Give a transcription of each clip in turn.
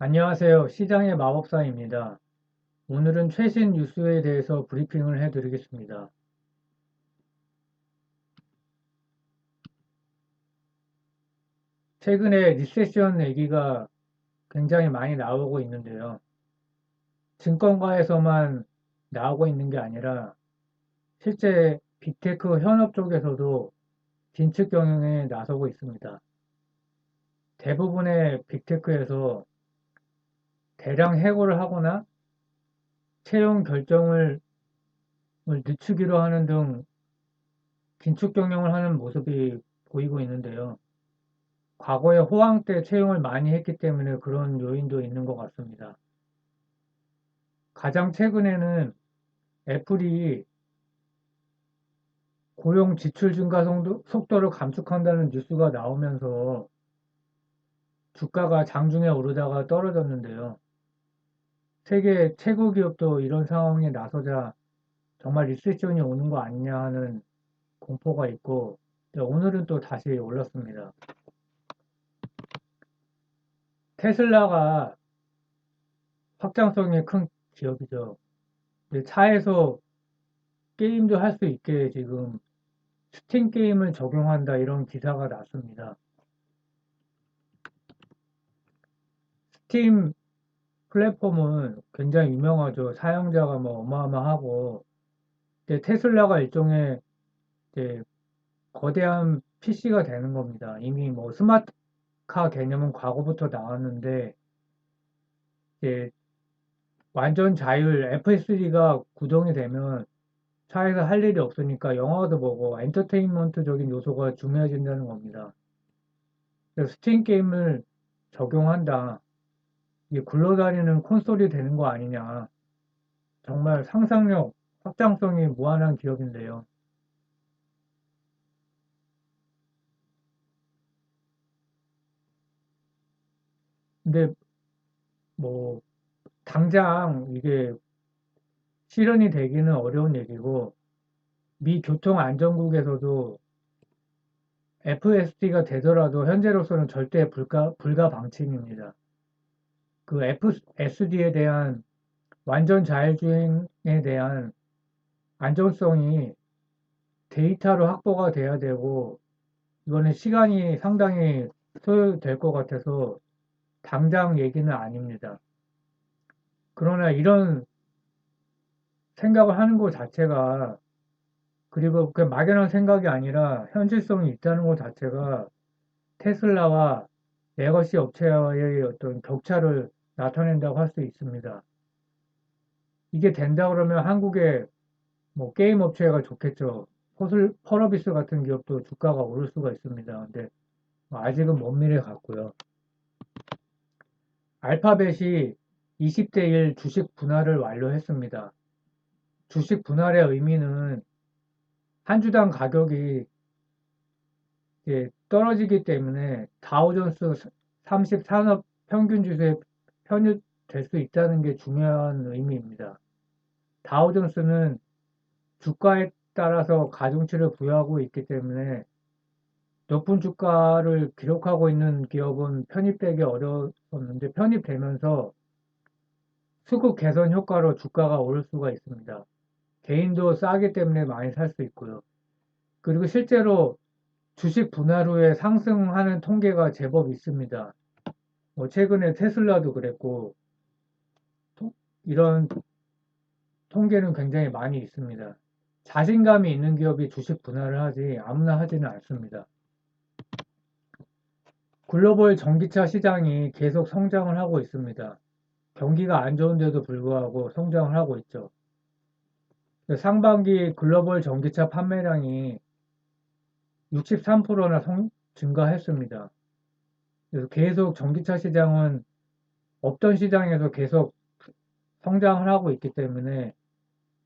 안녕하세요. 시장의 마법사입니다. 오늘은 최신 뉴스에 대해서 브리핑을 해드리겠습니다. 최근에 리세션 얘기가 굉장히 많이 나오고 있는데요. 증권가에서만 나오고 있는 게 아니라 실제 빅테크 현업 쪽에서도 긴축 경영에 나서고 있습니다. 대부분의 빅테크에서 대량 해고를 하거나 채용 결정을 늦추기로 하는 등 긴축 경영을 하는 모습이 보이고 있는데요. 과거에 호황 때 채용을 많이 했기 때문에 그런 요인도 있는 것 같습니다. 가장 최근에는 애플이 고용 지출 증가 속도를 감축한다는 뉴스가 나오면서 주가가 장중에 오르다가 떨어졌는데요. 세계 최고 기업도 이런 상황에 나서자 정말 리세션이 오는 거 아니냐 하는 공포가 있고 오늘은 또 다시 올랐습니다. 테슬라가 확장성이 큰 기업이죠. 차에서 게임도 할 수 있게 지금 스팀 게임을 적용한다 이런 기사가 났습니다. 스팀 플랫폼은 굉장히 유명하죠. 사용자가 뭐 어마어마하고 테슬라가 일종의 거대한 PC가 되는 겁니다. 이미 뭐 스마트카 개념은 과거부터 나왔는데 이제 완전 자율 FSD가 구동이 되면 차에서 할 일이 없으니까 영화도 보고 엔터테인먼트적인 요소가 중요해진다는 겁니다. 스팀 게임을 적용한다. 굴러다니는 콘솔이 되는 거 아니냐. 정말 상상력, 확장성이 무한한 기업인데요. 근데 뭐 당장 이게 실현이 되기는 어려운 얘기고 미 교통안전국에서도 FSD가 되더라도 현재로서는 절대 불가, 불가 방침입니다. 그 FSD에 대한 완전 자율주행에 대한 안전성이 데이터로 확보가 돼야 되고 이거는 시간이 상당히 소요될 것 같아서 당장 얘기는 아닙니다. 그러나 이런 생각을 하는 것 자체가 그리고 그 막연한 생각이 아니라 현실성이 있다는 것 자체가 테슬라와 레거시 업체와의 어떤 격차를 나타낸다고 할 수 있습니다. 이게 된다 그러면 한국의 뭐 게임 업체가 좋겠죠. 퍼슬, 펄어비스 같은 기업도 주가가 오를 수가 있습니다. 근데 아직은 먼 미래 같고요. 알파벳이 20대 1 주식 분할을 완료했습니다. 주식 분할의 의미는 한 주당 가격이 떨어지기 때문에 다우존스 30 산업 평균 지수에 편입될 수 있다는 게 중요한 의미입니다. 다우존스는 주가에 따라서 가중치를 부여하고 있기 때문에 높은 주가를 기록하고 있는 기업은 편입되기 어려웠는데 편입되면서 수급 개선 효과로 주가가 오를 수가 있습니다. 개인도 싸기 때문에 많이 살 수 있고요. 그리고 실제로 주식 분할 후에 상승하는 통계가 제법 있습니다. 뭐 최근에 테슬라도 그랬고 이런 통계는 굉장히 많이 있습니다. 자신감이 있는 기업이 주식 분할을 하지 아무나 하지는 않습니다. 글로벌 전기차 시장이 계속 성장을 하고 있습니다. 경기가 안 좋은데도 불구하고 성장을 하고 있죠. 상반기 글로벌 전기차 판매량이 63%나 성, 증가했습니다. 그래서 계속 전기차 시장은 없던 시장에서 계속 성장을 하고 있기 때문에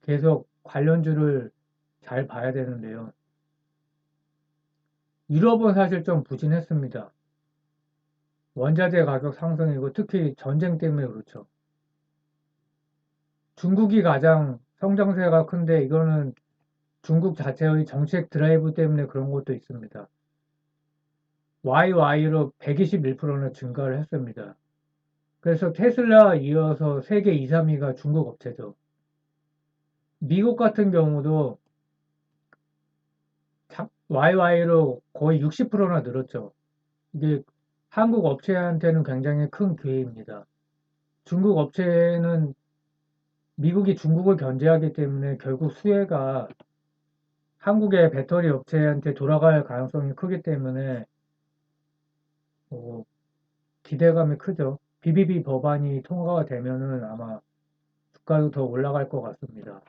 계속 관련주를 잘 봐야 되는데요. 유럽은 사실 좀 부진했습니다. 원자재 가격 상승이고 특히 전쟁 때문에 그렇죠. 중국이 가장 성장세가 큰데 이거는 중국 자체의 정책 드라이브 때문에 그런 것도 있습니다. YY로 121%나 증가를 했습니다. 그래서 테슬라 이어서 세계 2, 3위가 중국 업체죠. 미국 같은 경우도 YY로 거의 60%나 늘었죠. 이게 한국 업체한테는 굉장히 큰 기회입니다. 중국 업체는 미국이 중국을 견제하기 때문에 결국 수혜가 한국의 배터리 업체한테 돌아갈 가능성이 크기 때문에 어, 기대감이 크죠. BBB 법안이 통과가 되면은 아마 주가도 더 올라갈 것 같습니다.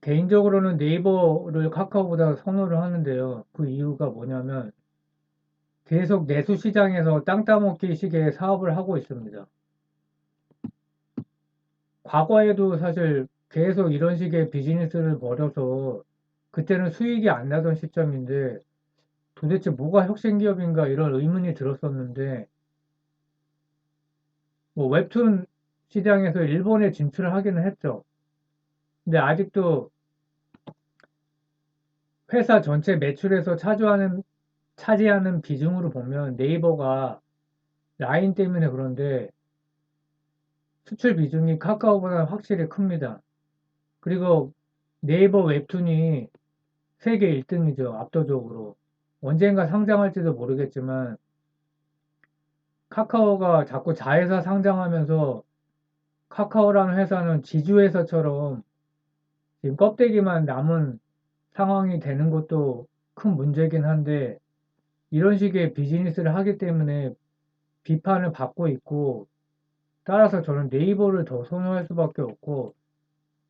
개인적으로는 네이버를 카카오보다 선호를 하는데요. 그 이유가 뭐냐면 계속 내수 시장에서 땅 따먹기 식의 사업을 하고 있습니다. 과거에도 사실 계속 이런 식의 비즈니스를 벌여서 그때는 수익이 안 나던 시점인데 도대체 뭐가 혁신기업인가 이런 의문이 들었었는데 뭐 웹툰 시장에서 일본에 진출을 하기는 했죠. 근데 아직도 회사 전체 매출에서 차지하는 차지하는 비중으로 보면 네이버가 라인 때문에 그런데 수출 비중이 카카오보다 확실히 큽니다. 그리고 네이버 웹툰이 세계 1등이죠. 압도적으로. 언젠가 상장할지도 모르겠지만 카카오가 자꾸 자회사 상장하면서 카카오라는 회사는 지주회사처럼 지금 껍데기만 남은 상황이 되는 것도 큰 문제긴 한데 이런 식의 비즈니스를 하기 때문에 비판을 받고 있고 따라서 저는 네이버를 더 선호할 수밖에 없고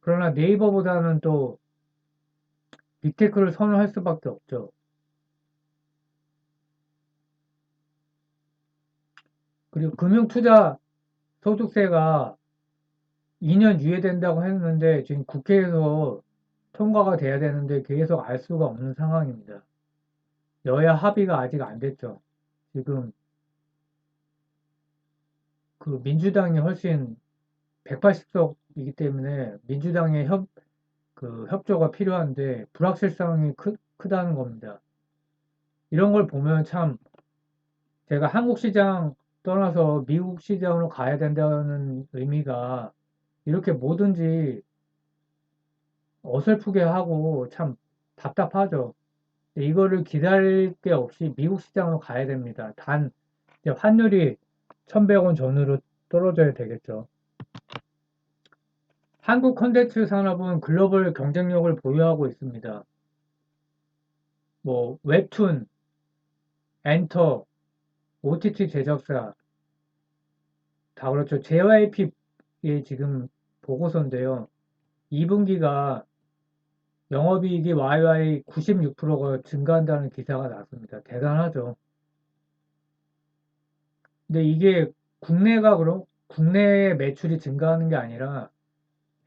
그러나 네이버보다는 또 빅테크를 선호할 수밖에 없죠. 그리고 금융투자 소득세가 2년 유예된다고 했는데 지금 국회에서 통과가 돼야 되는데 계속 알 수가 없는 상황입니다. 여야 합의가 아직 안 됐죠. 지금 그 민주당이 훨씬 180석이기 때문에 민주당의 협, 그 협조가 필요한데 불확실성이 크, 크다는 겁니다. 이런 걸 보면 참 제가 한국 시장 떠나서 미국 시장으로 가야 된다는 의미가 이렇게 뭐든지 어설프게 하고 참 답답하죠. 이거를 기다릴 게 없이 미국 시장으로 가야 됩니다. 단 환율이 1100원 전후로 떨어져야 되겠죠. 한국 콘텐츠 산업은 글로벌 경쟁력을 보유하고 있습니다. 뭐 웹툰, 엔터, OTT 제작사 다 그렇죠. JYP의 지금 보고서인데요. 2분기가 영업이익이 YY 96%가 증가한다는 기사가 나왔습니다. 대단하죠. 근데 이게 국내가 그럼 국내 매출이 증가하는 게 아니라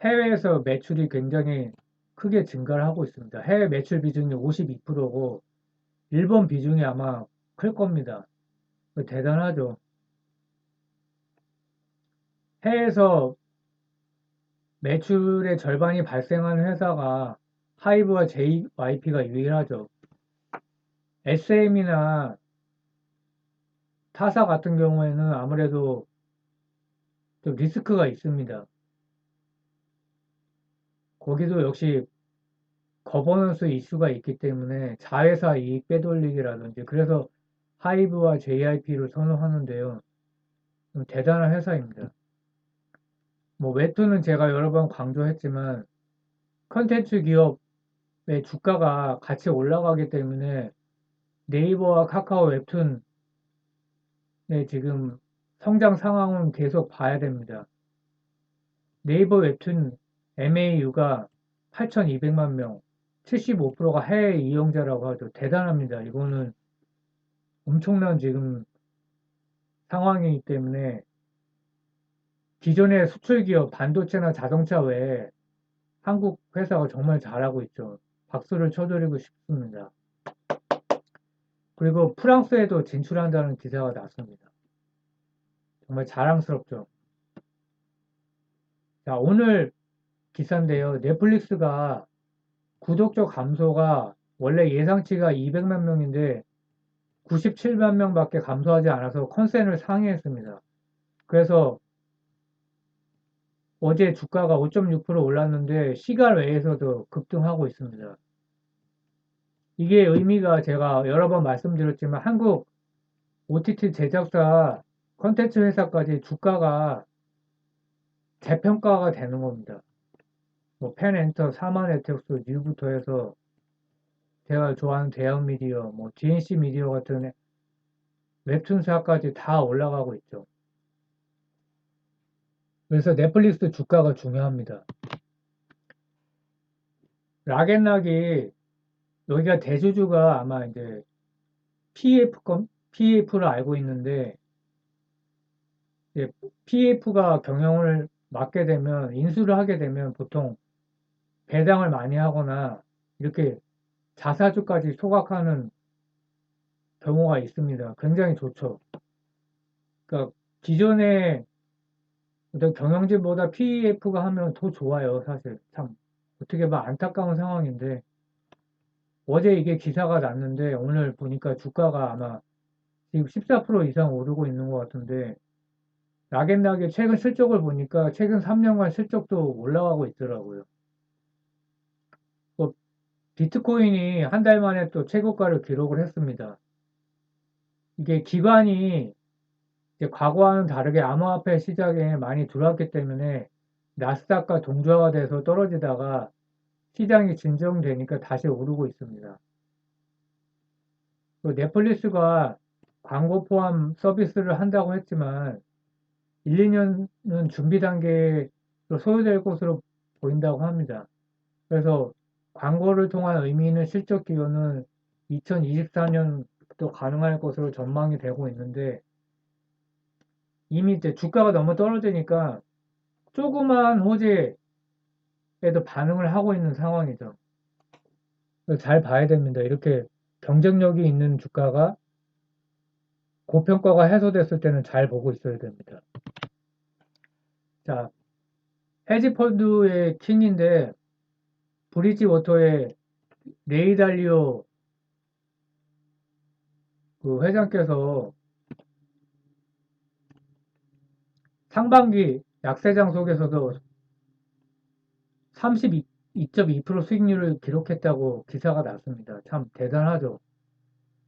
해외에서 매출이 굉장히 크게 증가를 하고 있습니다. 해외 매출 비중이 52%고 일본 비중이 아마 클 겁니다. 대단하죠. 해외에서 매출의 절반이 발생하는 회사가 하이브와 JYP가 유일하죠. SM이나 타사 같은 경우에는 아무래도 좀 리스크가 있습니다. 거기도 역시 거버넌스 이슈가 있기 때문에 자회사 이익 빼돌리기라든지 그래서 하이브와 JIP를 선호하는데요. 대단한 회사입니다. 뭐 웹툰은 제가 여러 번 강조했지만 컨텐츠 기업의 주가가 같이 올라가기 때문에 네이버와 카카오 웹툰의 지금 성장 상황은 계속 봐야 됩니다. 네이버 웹툰 MAU가 8,200만 명, 75%가 해외 이용자라고 하죠. 대단합니다. 이거는 엄청난 지금 상황이기 때문에 기존의 수출 기업, 반도체나 자동차 외에 한국 회사가 정말 잘하고 있죠. 박수를 쳐드리고 싶습니다. 그리고 프랑스에도 진출한다는 기사가 났습니다. 정말 자랑스럽죠. 자, 오늘 기사인데요. 넷플릭스가 구독자 감소가 원래 예상치가 200만 명인데 97만 명밖에 감소하지 않아서 컨센을 상회했습니다. 그래서 어제 주가가 5.6% 올랐는데 시간 외에서도 급등하고 있습니다. 이게 의미가 제가 여러 번 말씀드렸지만 한국 OTT 제작사 컨텐츠 회사까지 주가가 재평가가 되는 겁니다. 뭐 펜엔터, 사마네텍스, 뉴부터 해서 제가 좋아하는 대형 미디어, 뭐 GNC 미디어 같은 웹툰사까지 다 올라가고 있죠. 그래서 넷플릭스 주가가 중요합니다. 락앤락이 여기가 대주주가 아마 이제 PF 건 PF를 알고 있는데 PF가 경영을 맡게 되면 인수를 하게 되면 보통 배당을 많이 하거나 이렇게 자사주까지 소각하는 경우가 있습니다. 굉장히 좋죠. 그러니까 기존의 어떤 경영진보다 PEF가 하면 더 좋아요, 사실. 참, 어떻게 보면 안타까운 상황인데, 어제 이게 기사가 났는데, 오늘 보니까 주가가 아마 지금 14% 이상 오르고 있는 것 같은데, 락앤락의 최근 실적을 보니까 최근 3년간 실적도 올라가고 있더라고요. 뭐 비트코인이 한 달 만에 또 최고가를 기록을 했습니다. 이게 기관이 과거와는 다르게 암호화폐 시장에 많이 들어왔기 때문에 나스닥과 동조화가 돼서 떨어지다가 시장이 진정되니까 다시 오르고 있습니다. 넷플릭스가 광고 포함 서비스를 한다고 했지만 1, 2년은 준비 단계로 소요될 것으로 보인다고 합니다. 그래서 광고를 통한 의미 있는 실적 기여는 2024년도 가능할 것으로 전망이 되고 있는데 이미 이제 주가가 너무 떨어지니까 조그만 호재에도 반응을 하고 있는 상황이죠. 잘 봐야 됩니다. 이렇게 경쟁력이 있는 주가가 고평가가 해소됐을 때는 잘 보고 있어야 됩니다. 자, 헤지펀드의 킹인데 브리지 워터의 레이달리오 그 회장께서 상반기 약세장 속에서도 32.2% 수익률을 기록했다고 기사가 났습니다. 참 대단하죠.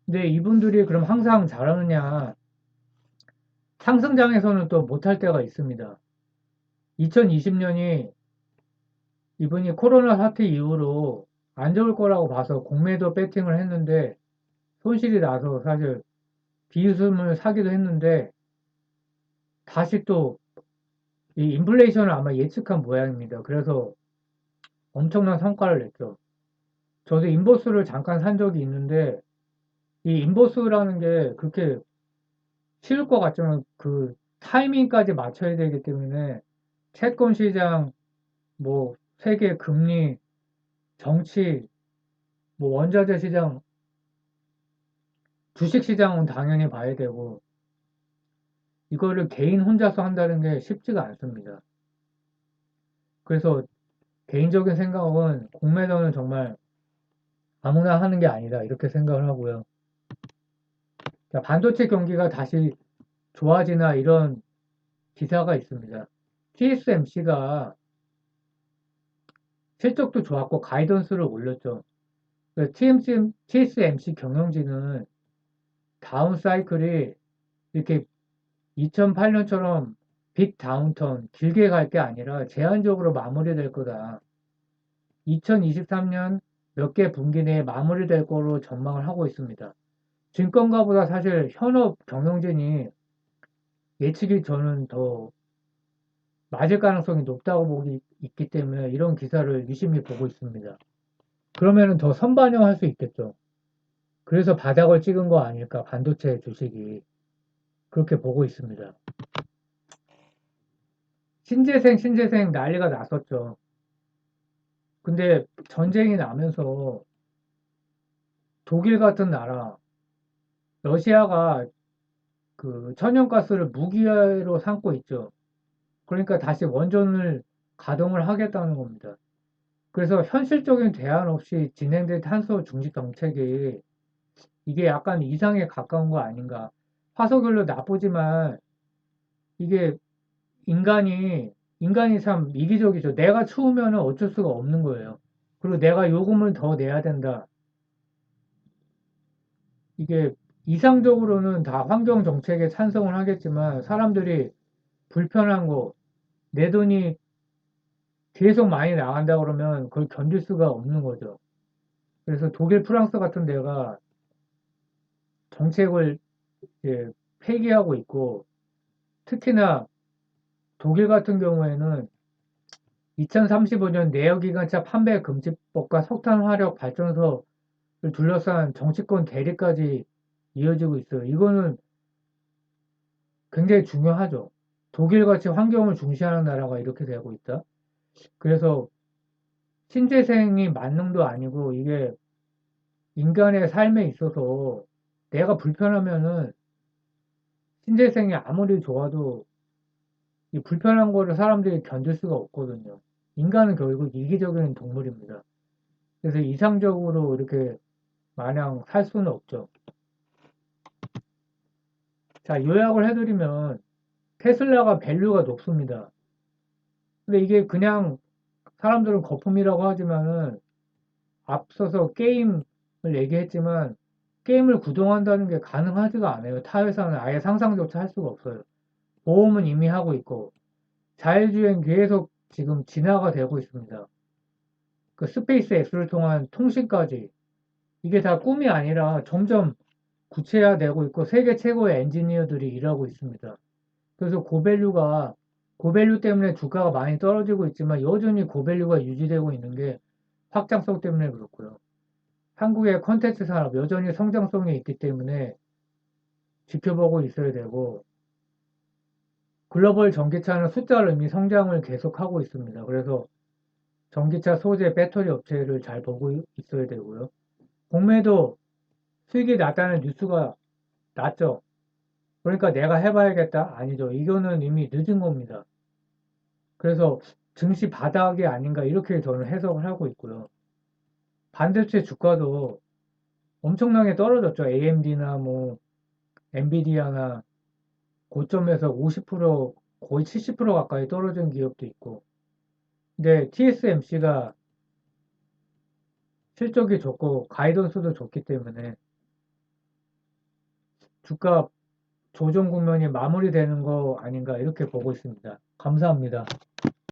근데 이분들이 그럼 항상 잘하느냐? 상승장에서는 또 못할 때가 있습니다. 2020년이 이분이 코로나 사태 이후로 안 좋을 거라고 봐서 공매도 배팅을 했는데 손실이 나서 사실 비웃음을 사기도 했는데 다시 또 이 인플레이션을 아마 예측한 모양입니다. 그래서 엄청난 성과를 냈죠. 저도 인버스를 잠깐 산 적이 있는데 이 인버스라는 게 그렇게 쉬울 것 같지만 그 타이밍까지 맞춰야 되기 때문에 채권 시장, 뭐 세계 금리, 정치, 뭐 원자재 시장, 주식 시장은 당연히 봐야 되고 이거를 개인 혼자서 한다는 게 쉽지가 않습니다. 그래서 개인적인 생각은 공매도는 정말 아무나 하는 게 아니다 이렇게 생각을 하고요. 반도체 경기가 다시 좋아지나 이런 기사가 있습니다. TSMC가 실적도 좋았고 가이던스를 올렸죠. TMC, TSMC 경영진은 다운 사이클이 이렇게 2008년처럼 빅 다운턴 길게 갈 게 아니라 제한적으로 마무리될 거다. 2023년 몇 개 분기 내에 마무리될 거로 전망을 하고 있습니다. 증권가보다 사실 현업 경영진이 예측이 저는 더 맞을 가능성이 높다고 보기 있기 때문에 이런 기사를 유심히 보고 있습니다. 그러면은 더 선반영할 수 있겠죠. 그래서 바닥을 찍은 거 아닐까 반도체 주식이 그렇게 보고 있습니다. 신재생, 신재생 난리가 났었죠. 근데 전쟁이 나면서 독일 같은 나라, 러시아가 그 천연가스를 무기로 삼고 있죠. 그러니까 다시 원전을 가동을 하겠다는 겁니다. 그래서 현실적인 대안 없이 진행된 탄소 중지 정책이 이게 약간 이상에 가까운 거 아닌가. 화석연료 나쁘지만 이게 인간이 인간이 참 이기적이죠. 내가 추우면 어쩔 수가 없는 거예요. 그리고 내가 요금을 더 내야 된다. 이게 이상적으로는 다 환경 정책에 찬성을 하겠지만 사람들이 불편한 거, 내 돈이 계속 많이 나간다 그러면 그걸 견딜 수가 없는 거죠. 그래서 독일, 프랑스 같은 데가 정책을 폐기하고 있고 특히나 독일 같은 경우에는 2035년 내연기관차 판매 금지법과 석탄 화력 발전소를 둘러싼 정치권 대립까지 이어지고 있어요. 이거는 굉장히 중요하죠. 독일같이 환경을 중시하는 나라가 이렇게 되고 있다. 그래서 신재생이 만능도 아니고 이게 인간의 삶에 있어서 내가 불편하면은 신재생이 아무리 좋아도 이 불편한 거를 사람들이 견딜 수가 없거든요. 인간은 결국 이기적인 동물입니다. 그래서 이상적으로 이렇게 마냥 살 수는 없죠. 자, 요약을 해드리면 테슬라가 밸류가 높습니다. 근데 이게 그냥 사람들은 거품이라고 하지만은 앞서서 게임을 얘기했지만 게임을 구동한다는 게 가능하지가 않아요. 타 회사는 아예 상상조차 할 수가 없어요. 보험은 이미 하고 있고 자율주행 계속 지금 진화가 되고 있습니다. 그 스페이스 X를 통한 통신까지 이게 다 꿈이 아니라 점점 구체화되고 있고 세계 최고의 엔지니어들이 일하고 있습니다. 그래서 고밸류가 고밸류 때문에 주가가 많이 떨어지고 있지만 여전히 고밸류가 유지되고 있는 게 확장성 때문에 그렇고요. 한국의 컨텐츠 산업 여전히 성장성이 있기 때문에 지켜보고 있어야 되고 글로벌 전기차는 숫자를 이미 성장을 계속하고 있습니다. 그래서 전기차 소재 배터리 업체를 잘 보고 있어야 되고요. 공매도 수익이 낮다는 뉴스가 났죠. 그러니까 내가 해봐야겠다? 아니죠. 이거는 이미 늦은 겁니다. 그래서 증시 바닥이 아닌가 이렇게 저는 해석을 하고 있고요. 반도체 주가도 엄청나게 떨어졌죠. AMD나 뭐 엔비디아나 고점에서 50% 거의 70% 가까이 떨어진 기업도 있고 근데 TSMC가 실적이 좋고 가이던스도 좋기 때문에 주가 조정 국면이 마무리되는 거 아닌가 이렇게 보고 있습니다. 감사합니다.